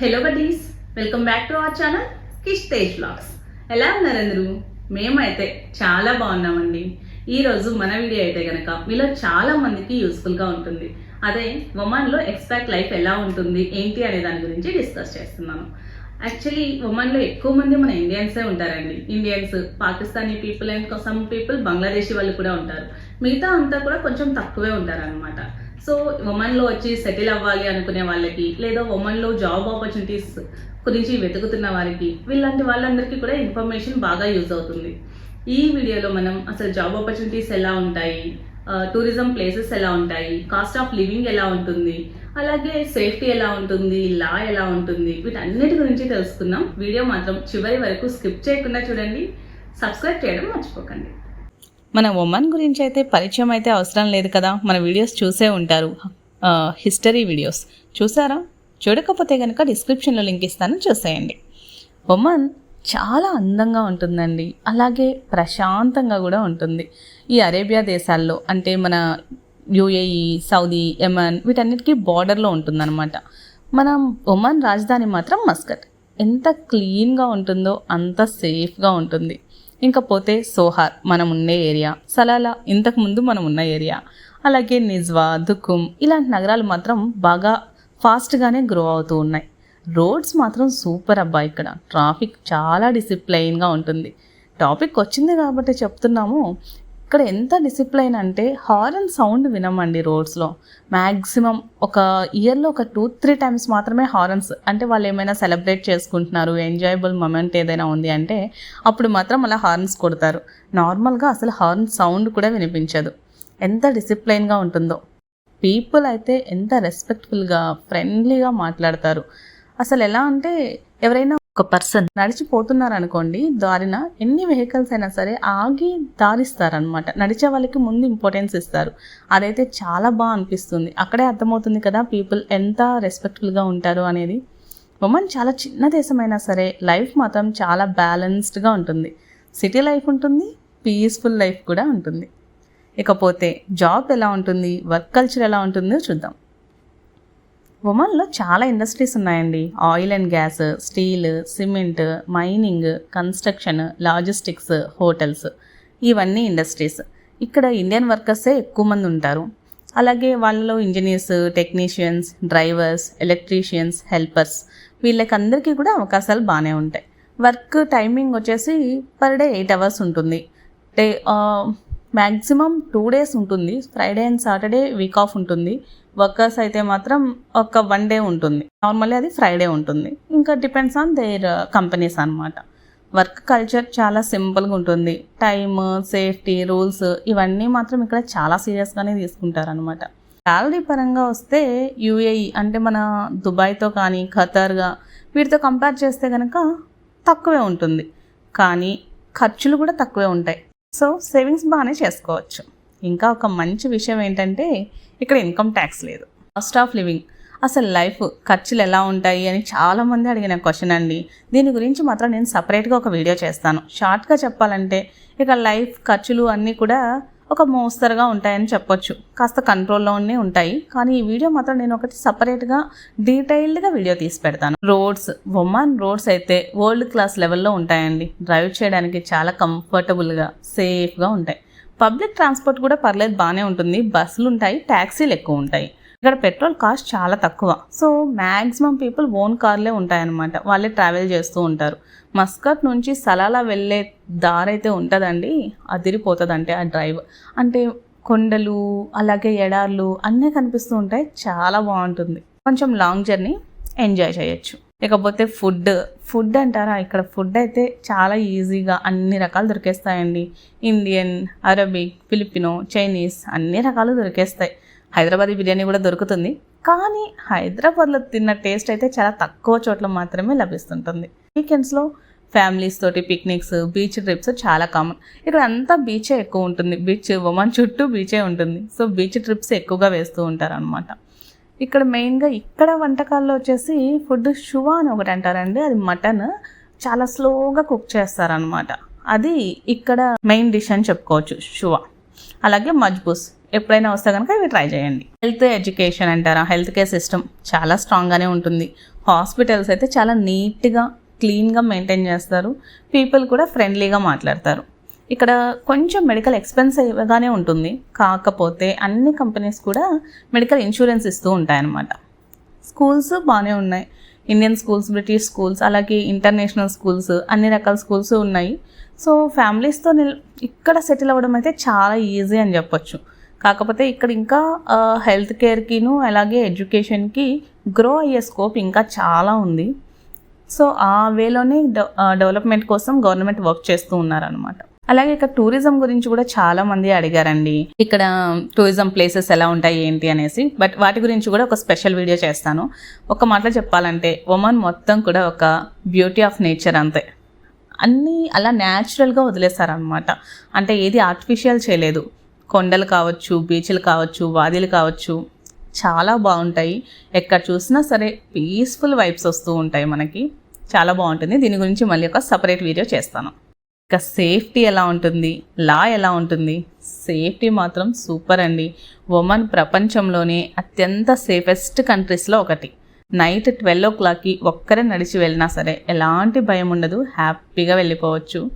Hello buddies welcome back to our channel Kish Tej vlogs ఎలా ఉన్నారు అందరూ? మేమైతే చాలా బాగున్నామండి. ఈ రోజు మన వీడియో అయితే కనుక మీలో చాలా మందికి యూస్ఫుల్గా ఉంటుంది. అదే ఉమెన్లో ఎక్స్పాక్ట్ లైఫ్ ఎలా ఉంటుంది ఏంటి అనే దాని గురించి డిస్కస్ చేస్తున్నాను. యాక్చువల్లీ ఉమెన్లో ఎక్కువ మంది మన ఇండియన్సే ఉంటారండి. Indians Pakistani people and some people Bangladeshi వాళ్ళు కూడా ఉంటారు. మిగతా అంతా కూడా కొంచెం తక్కువే ఉంటారనమాట సో ఉమెన్లో వచ్చి సెటిల్ అవ్వాలి అనుకునే వాళ్ళకి లేదా ఉమెన్లో జాబ్ ఆపర్చునిటీస్ గురించి వెతుకుతున్న వారికి వీళ్ళంటి వాళ్ళందరికీ కూడా ఇన్ఫర్మేషన్ బాగా యూజ్ అవుతుంది. ఈ వీడియోలో మనం అసలు జాబ్ ఆపర్చునిటీస్ ఎలా ఉంటాయి టూరిజం ప్లేసెస్ ఎలా ఉంటాయి కాస్ట్ ఆఫ్ లివింగ్ ఎలా ఉంటుంది అలాగే సేఫ్టీ ఎలా ఉంటుంది లా ఎలా ఉంటుంది వీటన్నిటి గురించి తెలుసుకుందాం. వీడియో మాత్రం చివరి వరకు స్కిప్ చేయకుండా చూడండి. సబ్స్క్రైబ్ చేయడం మర్చిపోకండి. మన ఉమెన్ గురించి అయితే పరిచయం అయితే అవసరం లేదు కదా? మన వీడియోస్ చూసే ఉంటారు. హిస్టరీ వీడియోస్ చూసారా? చూడకపోతే కనుక డిస్క్రిప్షన్లో లింక్ ఇస్తాను. చూసేయండి. ఉమెన్ చాలా అందంగా ఉంటుందండి. అలాగే ప్రశాంతంగా కూడా ఉంటుంది. ఈ అరేబియా దేశాల్లో అంటే మన యుఏఈ సౌదీ యమన్ వీటన్నిటికీ బార్డర్లో ఉంటుందన్నమాట. మన ఒమన్ రాజధాని మాత్రం మస్కట్. ఎంత క్లీన్గా ఉంటుందో అంత సేఫ్గా ఉంటుంది. ఇంకా పోతే సోహార్ మనం ఉండే ఏరియా. సలాలా ఇంతకుముందు మనం ఉన్న ఏరియా. అలాగే నిజ్వా దుకుమ్ ఇలాంటి నగరాలు మాత్రం బాగా ఫాస్ట్గానే గ్రో అవుతూ ఉన్నాయి. రోడ్స్ మాత్రం సూపర్ అబ్బా ఇక్కడ. ట్రాఫిక్ చాలా డిసిప్లైన్గా ఉంటుంది. టాపిక్ వచ్చింది కాబట్టి చెప్తున్నాము. ఇక్కడ ఎంత డిసిప్లైన్ అంటే హారన్ సౌండ్ వినమండి రోడ్స్లో. మ్యాక్సిమం ఒక ఇయర్లో ఒక టూ త్రీ టైమ్స్ మాత్రమే హారన్స్ అంటే వాళ్ళు ఏమైనా సెలబ్రేట్ చేసుకుంటున్నారు ఎంజాయబుల్ మూమెంట్ ఏదైనా ఉంది అంటే అప్పుడు మాత్రం అలా హార్న్స్ కొడతారు. నార్మల్గా అసలు హార్న్ సౌండ్ కూడా వినిపించదు. ఎంత డిసిప్లైన్గా ఉంటుందో. పీపుల్ అయితే ఎంత రెస్పెక్ట్ఫుల్గా ఫ్రెండ్లీగా మాట్లాడతారు. అసలు ఎలా అంటే ఎవరైనా ఒక పర్సన్ నడిచిపోతున్నారు అనుకోండి దారిన ఎన్ని వెహికల్స్ అయినా సరే ఆగి దారిస్తారనమాట నడిచే వాళ్ళకి ముందు ఇంపార్టెన్స్ ఇస్తారు. అదైతే చాలా బాగా అనిపిస్తుంది. అక్కడే అర్థమవుతుంది కదా పీపుల్ ఎంత రెస్పెక్ట్ఫుల్గా ఉంటారు అనేది. ఉమెన్ చాలా చిన్న దేశమైనా సరే లైఫ్ మాత్రం చాలా బ్యాలెన్స్డ్గా ఉంటుంది. సిటీ లైఫ్ ఉంటుంది పీస్ఫుల్ లైఫ్ కూడా ఉంటుంది. ఇకపోతే జాబ్ ఎలా ఉంటుంది వర్క్ కల్చర్ ఎలా ఉంటుందో చూద్దాం. ఒమన్లో చాలా ఇండస్ట్రీస్ ఉన్నాయండి. Oil and gas steel cement mining construction logistics hotels. ఇవన్నీ ఇండస్ట్రీస్. ఇక్కడ ఇండియన్ వర్కర్సే ఎక్కువ మంది ఉంటారు. అలాగే వాళ్ళలో engineers technicians drivers electricians helpers వీళ్ళకి అందరికీ కూడా అవకాశాలు బాగానే ఉంటాయి. వర్క్ టైమింగ్ వచ్చేసి పర్ డే ఎయిట్ అవర్స్ ఉంటుంది. డే మ్యాక్సిమం టూ డేస్ ఉంటుంది. Friday and Saturday week off ఉంటుంది. వర్కర్స్ అయితే మాత్రం ఒక వన్ డే ఉంటుంది. నార్మల్లీ అది ఫ్రైడే ఉంటుంది. ఇంకా డిపెండ్స్ ఆన్ దేర్ కంపెనీస్ అనమాట వర్క్ కల్చర్ చాలా సింపుల్గా ఉంటుంది. టైమ్ సేఫ్టీ రూల్స్ ఇవన్నీ మాత్రం ఇక్కడ చాలా సీరియస్గానే తీసుకుంటారనమాట శాలరీ పరంగా వస్తే యూఏఈ అంటే మన దుబాయ్తో కానీ ఖతర్గా వీటితో కంపేర్ చేస్తే కనుక తక్కువే ఉంటుంది. కానీ ఖర్చులు కూడా తక్కువే ఉంటాయి. సో సేవింగ్స్ బాగానే చేసుకోవచ్చు. ఇంకా ఒక మంచి విషయం ఏంటంటే ఇక్కడ ఇన్కమ్ ట్యాక్స్ లేదు. Cost of living. అసలు లైఫ్ ఖర్చులు ఎలా ఉంటాయి అని చాలామంది అడిగిన క్వశ్చన్ అండి. దీని గురించి మాత్రం నేను సపరేట్గా ఒక వీడియో చేస్తాను. షార్ట్గా చెప్పాలంటే ఇక లైఫ్ ఖర్చులు అన్నీ కూడా ఒక మోస్తరుగా ఉంటాయని చెప్పొచ్చు. కాస్త కంట్రోల్లోనే ఉంటాయి. కానీ ఈ వీడియో మాత్రం నేను ఒకటి సపరేట్గా డీటెయిల్డ్గా వీడియో తీసి పెడతాను. రోడ్స్ ఒమాన్ రోడ్స్ అయితే వరల్డ్ క్లాస్ లెవెల్లో ఉంటాయండి. డ్రైవ్ చేయడానికి చాలా కంఫర్టబుల్గా సేఫ్గా ఉంటాయి. పబ్లిక్ ట్రాన్స్పోర్ట్ కూడా పర్లేదు బాగానే ఉంటుంది. బస్సులు ఉంటాయి ట్యాక్సీలు ఎక్కువ ఉంటాయి ఇక్కడ పెట్రోల్ కాస్ట్ చాలా తక్కువ. సో మ్యాక్సిమం పీపుల్ ఓన్ కార్లే ఉంటాయన్నమాట. వాళ్ళే ట్రావెల్ చేస్తూ ఉంటారు. మస్కట్ నుంచి సలాలా వెళ్ళే దారి అయితే ఉంటుందండి. అదిరిపోతుంది అంటే ఆ డ్రైవ్. అంటే కొండలు అలాగే ఎడార్లు అన్నీ కనిపిస్తూ ఉంటాయి. చాలా బాగుంటుంది. కొంచెం లాంగ్ జర్నీ ఎంజాయ్ చేయొచ్చు. ఇకపోతే ఫుడ్. ఫుడ్ అంటారా? ఇక్కడ ఫుడ్ అయితే చాలా ఈజీగా అన్ని రకాలు దొరికేస్తాయండి. ఇండియన్ అరబిక్ ఫిలిపినో చైనీస్ అన్ని రకాలు దొరికేస్తాయి. హైదరాబాదీ బిర్యానీ కూడా దొరుకుతుంది. కానీ హైదరాబాద్లో తిన్న టేస్ట్ అయితే చాలా తక్కువ చోట్ల మాత్రమే లభిస్తుంటుంది. వీకెండ్స్లో ఫ్యామిలీస్ తోటి పిక్నిక్స్ బీచ్ ట్రిప్స్ చాలా కామన్. ఇక్కడ అంతా బీచే ఎక్కువ ఉంటుంది. బీచ్ ఒమన్ చుట్టూ బీచే ఉంటుంది. సో బీచ్ ట్రిప్స్ ఎక్కువగా వేస్తూ ఉంటారు అనమాట ఇక్కడ మెయిన్గా ఇక్కడ వంటకాల్లో వచ్చేసి ఫుడ్ షువా అని ఒకటి అంటారండి. అది మటన్. చాలా స్లోగా కుక్ చేస్తారనమాట అది ఇక్కడ మెయిన్ డిష్ అని చెప్పుకోవచ్చు షువా. అలాగే మజ్బూస్. ఎప్పుడైనా వస్తే కనుక ఇవి ట్రై చేయండి. హెల్త్ ఎడ్యుకేషన్ అంటారా? హెల్త్ కేర్ సిస్టమ్ చాలా స్ట్రాంగ్గానే ఉంటుంది. హాస్పిటల్స్ అయితే చాలా నీట్గా క్లీన్గా మెయింటైన్ చేస్తారు. పీపుల్ కూడా ఫ్రెండ్లీగా మాట్లాడతారు. ఇక్కడ కొంచెం మెడికల్ ఎక్స్పెన్సివ్గానే ఉంటుంది. కాకపోతే అన్ని కంపెనీస్ కూడా మెడికల్ ఇన్సూరెన్స్ ఇస్తూ ఉంటాయన్నమాట. స్కూల్స్ బాగానే ఉన్నాయి. ఇండియన్ స్కూల్స్ బ్రిటిష్ స్కూల్స్ అలాగే ఇంటర్నేషనల్ స్కూల్స్ అన్ని రకాల స్కూల్స్ ఉన్నాయి. సో ఫ్యామిలీస్తో నిల్ ఇక్కడ సెటిల్ అవ్వడం అయితే చాలా ఈజీ అని చెప్పొచ్చు. కాకపోతే ఇక్కడ ఇంకా హెల్త్ కేర్కిను అలాగే ఎడ్యుకేషన్కి గ్రో అయ్యే స్కోప్ ఇంకా చాలా ఉంది. సో ఆ వేలోనే డెవలప్మెంట్ కోసం గవర్నమెంట్ వర్క్ చేస్తూ ఉన్నారనమాట అలాగే ఇక్కడ టూరిజం గురించి కూడా చాలా మంది అడిగారండి. ఇక్కడ టూరిజం ప్లేసెస్ ఎలా ఉంటాయి ఏంటి అనేసి. బట్ వాటి గురించి కూడా ఒక స్పెషల్ వీడియో చేస్తాను. ఒక మాటలో చెప్పాలంటే ఒమన్ మొత్తం కూడా ఒక బ్యూటీ ఆఫ్ నేచర్ అంతే. అన్నీ అలా న్యాచురల్గా వదిలేస్తారనమాట అంటే ఏది ఆర్టిఫిషియల్ చేయలేదు. కొండలు కావచ్చు బీచ్లు కావచ్చు వాదిలు కావచ్చు చాలా బాగుంటాయి. ఎక్కడ చూసినా సరే పీస్ఫుల్ వైబ్స్ వస్తూ ఉంటాయి మనకి. చాలా బాగుంటుంది. దీని గురించి మళ్ళీ ఒక సపరేట్ వీడియో చేస్తాను. ఇక సేఫ్టీ ఎలా ఉంటుంది? లా ఎలా ఉంటుంది? సేఫ్టీ మాత్రం సూపర్ అండి. ఉమెన్ ప్రపంచంలోనే అత్యంత సేఫెస్ట్ కంట్రీస్లో ఒకటి. నైట్ ట్వెల్వ్ ఓ క్లాక్కి ఒక్కరే నడిచి వెళ్ళినా సరే ఎలాంటి భయం ఉండదు. హ్యాపీగా వెళ్ళిపోవచ్చు.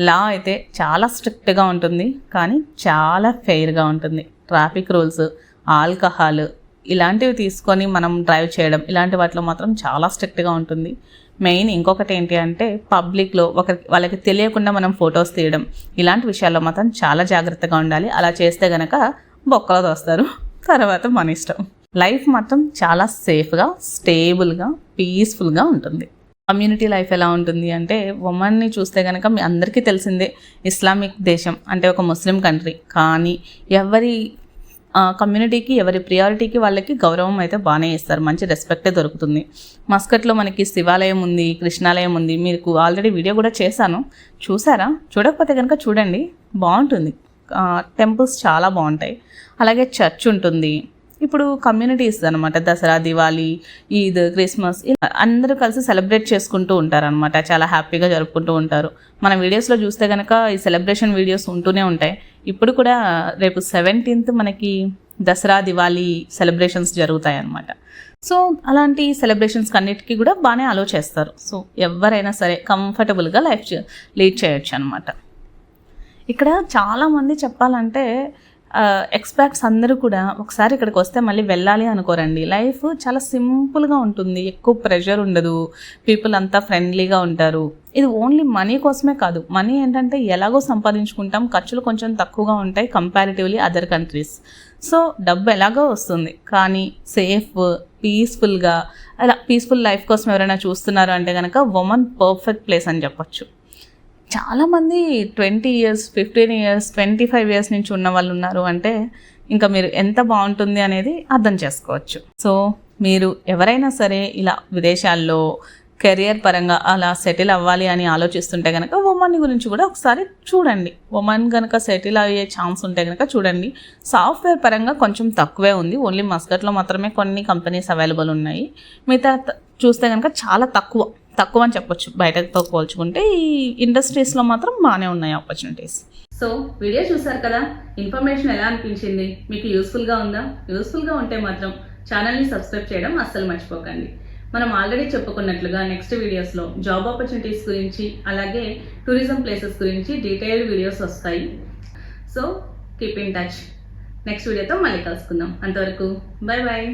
లా అయితే చాలా స్ట్రిక్ట్గా ఉంటుంది. కానీ చాలా ఫెయిర్గా ఉంటుంది. ట్రాఫిక్ రూల్స్ ఆల్కహాల్ ఇలాంటివి తీసుకొని మనం డ్రైవ్ చేయడం ఇలాంటి వాటిలో మాత్రం చాలా స్ట్రిక్ట్గా ఉంటుంది. మెయిన్ ఇంకొకటి ఏంటి అంటే పబ్లిక్లో ఒక వాళ్ళకి తెలియకుండా మనం ఫొటోస్ తీయడం ఇలాంటి విషయాల్లో మాత్రం చాలా జాగ్రత్తగా ఉండాలి. అలా చేస్తే గనక బొక్కలు దోస్తారు తర్వాత మన ఇష్టం. లైఫ్ మాత్రం చాలా సేఫ్గా స్టేబుల్గా పీస్ఫుల్గా ఉంటుంది. కమ్యూనిటీ లైఫ్ ఎలా ఉంటుంది అంటే ఉమెన్ని చూస్తే కనుక మీ అందరికీ తెలిసిందే ఇస్లామిక్ దేశం అంటే ఒక ముస్లిం కంట్రీ. కానీ ఎవరి కమ్యూనిటీకి ఎవరి ప్రియారిటీకి వాళ్ళకి గౌరవం అయితే బాగానే ఇస్తారు. మంచి రెస్పెక్టే దొరుకుతుంది. మస్కట్లో మనకి శివాలయం ఉంది కృష్ణాలయం ఉంది. మీకు ఆల్రెడీ వీడియో కూడా చేశాను. చూసారా? చూడకపోతే కనుక చూడండి. బాగుంటుంది. టెంపుల్స్ చాలా బాగుంటాయి. అలాగే చర్చ్ ఉంటుంది. ఇప్పుడు కమ్యూనిటీస్ అనమాట దసరా దివాళీ ఈద్ క్రిస్మస్ ఇలా అందరూ కలిసి సెలబ్రేట్ చేసుకుంటూ ఉంటారు అనమాట చాలా హ్యాపీగా జరుపుకుంటూ ఉంటారు. మన వీడియోస్లో చూస్తే కనుక ఈ సెలబ్రేషన్ వీడియోస్ ఉంటూనే ఉంటాయి. ఇప్పుడు కూడా రేపు సెవెంటీన్త్ మనకి దసరా దివాళీ సెలబ్రేషన్స్ జరుగుతాయి అనమాట సో అలాంటి సెలబ్రేషన్స్ అన్నిటికీ కూడా బాగానే అలో చేస్తారు. సో ఎవరైనా సరే కంఫర్టబుల్గా లైఫ్ లీడ్ చేయొచ్చు అనమాట ఇక్కడ చాలామంది చెప్పాలంటే ఎక్స్పర్ట్స్ అందరూ కూడా ఒకసారి ఇక్కడికి వస్తే మళ్ళీ వెళ్ళాలి అనుకోరండి. లైఫ్ చాలా సింపుల్గా ఉంటుంది. ఎక్కువ ప్రెషర్ ఉండదు. పీపుల్ అంతా ఫ్రెండ్లీగా ఉంటారు. ఇది ఓన్లీ మనీ కోసమే కాదు. మనీ ఏంటంటే ఎలాగో సంపాదించుకుంటాం. ఖర్చులు కొంచెం తక్కువగా ఉంటాయి కంపారిటివ్లీ అదర్ కంట్రీస్ సో డబ్బు ఎలాగో వస్తుంది. కానీ సేఫ్ పీస్ఫుల్గా అలా పీస్ఫుల్ లైఫ్ కోసం ఎవరైనా చూస్తున్నారు అంటే కనుక ఉమెన్ పర్ఫెక్ట్ ప్లేస్ అని చెప్పొచ్చు. చాలామంది twenty years fifteen years twenty five years నుంచి ఉన్న వాళ్ళు ఉన్నారు అంటే ఇంకా మీరు ఎంత బాగుంటుంది అనేది అర్థం చేసుకోవచ్చు. సో మీరు ఎవరైనా సరే ఇలా విదేశాల్లో కెరియర్ పరంగా అలా సెటిల్ అవ్వాలి అని ఆలోచిస్తుంటే కనుక ఉమెన్ గురించి కూడా ఒకసారి చూడండి. ఉమెన్ కనుక సెటిల్ అయ్యే ఛాన్స్ ఉంటే కనుక చూడండి. సాఫ్ట్వేర్ పరంగా కొంచెం తక్కువే ఉంది. ఓన్లీ మస్కట్లో మాత్రమే కొన్ని కంపెనీస్ అవైలబుల్ ఉన్నాయి. మిగతా చూస్తే కనుక చాలా తక్కువ. తక్కువ అని చెప్పొచ్చు. బయటతో పోల్చుకుంటే ఈ ఇండస్ట్రీస్లో మాత్రం బాగానే ఉన్నాయి ఆపర్చునిటీస్ సో వీడియో చూసారు కదా? ఇన్ఫర్మేషన్ ఎలా అనిపించింది? మీకు యూస్ఫుల్గా ఉందా? యూస్ఫుల్గా ఉంటే మాత్రం ఛానల్ని సబ్స్క్రైబ్ చేయడం అస్సలు మర్చిపోకండి. మనం ఆల్రెడీ చెప్పుకున్నట్లుగా నెక్స్ట్ వీడియోస్లో జాబ్ ఆపర్చునిటీస్ గురించి అలాగే టూరిజం ప్లేసెస్ గురించి డీటెయిల్డ్ వీడియోస్ వస్తాయి. So keep in touch next వీడియోతో మళ్ళీ కలుసుకుందాం. అంతవరకు బాయ్ బాయ్